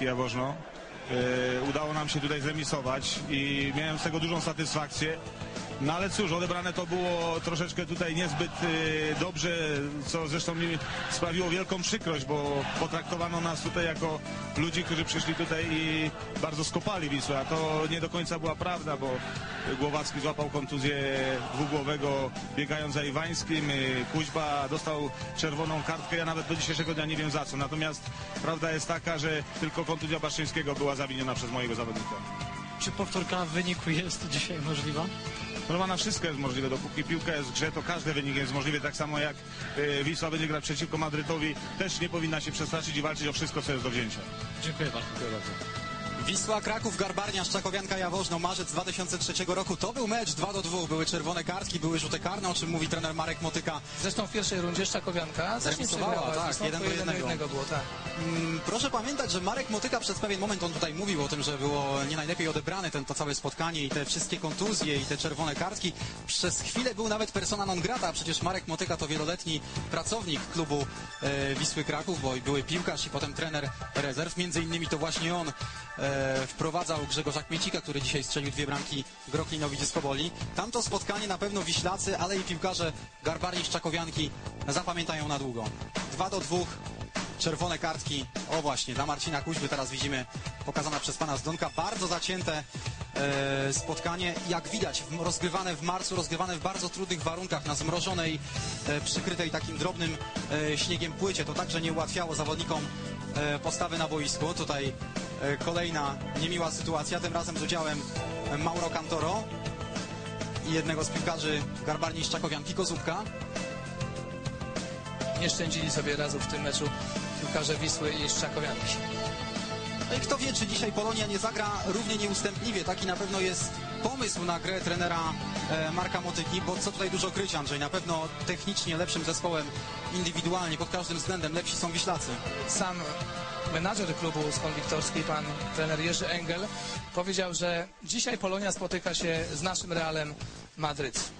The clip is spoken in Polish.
Jaworzno. E, Udało nam się tutaj zremisować i miałem z tego dużą satysfakcję. No ale cóż, odebrane to było troszeczkę tutaj niezbyt e, dobrze, co zresztą mi sprawiło wielką przykrość, bo potraktowano nas tutaj jako ludzi, którzy przyszli tutaj i bardzo skopali Wisłę, a to nie do końca była prawda, bo Głowacki złapał kontuzję dwugłowego biegając za Iwańskim, e, Kuźba dostał czerwoną kartkę, ja nawet do dzisiejszego dnia nie wiem za co, natomiast prawda jest taka, że tylko kontuzja Baszczyńskiego była zawiniona przez mojego zawodnika. Czy powtórka wyniku jest dzisiaj możliwa? Normalna wszystko jest możliwe, dopóki piłka jest w grze, to każdy wynik jest możliwy, tak samo jak e, Wisła będzie grać przeciwko Madrytowi, też nie powinna się przestraszyć i walczyć o wszystko, co jest do wzięcia. Dziękuję bardzo. Wisła Kraków, Garbarnia, Szczakowianka, Jaworzno, marzec 2003 roku. To był mecz 2 do 2. Były czerwone kartki, były żółte karne, o czym mówi trener Marek Motyka. Zresztą w pierwszej rundzie Szczakowianka Zremisowała, tak, Zresztą jeden tylko do jeden do jednego. jednego było, tak. Mm, Proszę pamiętać, że Marek Motyka przez pewien moment, on tutaj mówił o tym, że było nie najlepiej odebrane ten, to całe spotkanie i te wszystkie kontuzje i te czerwone kartki. Przez chwilę był nawet persona non grata, przecież Marek Motyka to wieloletni pracownik klubu e, Wisły Kraków, bo i były piłkarz i potem trener rezerw. Między innymi to właśnie on e, wprowadzał Grzegorza Kmiecika, który dzisiaj strzelił dwie bramki Groklinowi Dyskoboli. Tamto spotkanie na pewno Wiślacy, ale i piłkarze Garbarni Szczakowianki zapamiętają na długo. 2 do 2 czerwone kartki. O właśnie, dla Marcina Kuźby teraz widzimy pokazana przez pana Zdonka. Bardzo zacięte e, spotkanie. Jak widać, rozgrywane w marcu, rozgrywane w bardzo trudnych warunkach, na zmrożonej, e, przykrytej takim drobnym e, śniegiem płycie. To także nie ułatwiało zawodnikom postawy na boisku. Tutaj e, kolejna niemiła sytuacja, tym razem z udziałem e, Mauro Cantoro i jednego z piłkarzy Garbarni Szczakowianki, Kozubka. Nie szczędzili sobie razu w tym meczu piłkarze Wisły i Szczakowianki. No i kto wie, czy dzisiaj Polonia nie zagra równie nieustępliwie. Taki na pewno jest pomysł na grę trenera e, Marka Motyki, bo co tutaj dużo kryć, Andrzej. Na pewno technicznie lepszym zespołem, indywidualnie, pod każdym względem lepsi są Wiślacy. Sam menadżer klubu Skon Wiktorski, pan trener Jerzy Engel, powiedział, że dzisiaj Polonia spotyka się z naszym Realem Madryt.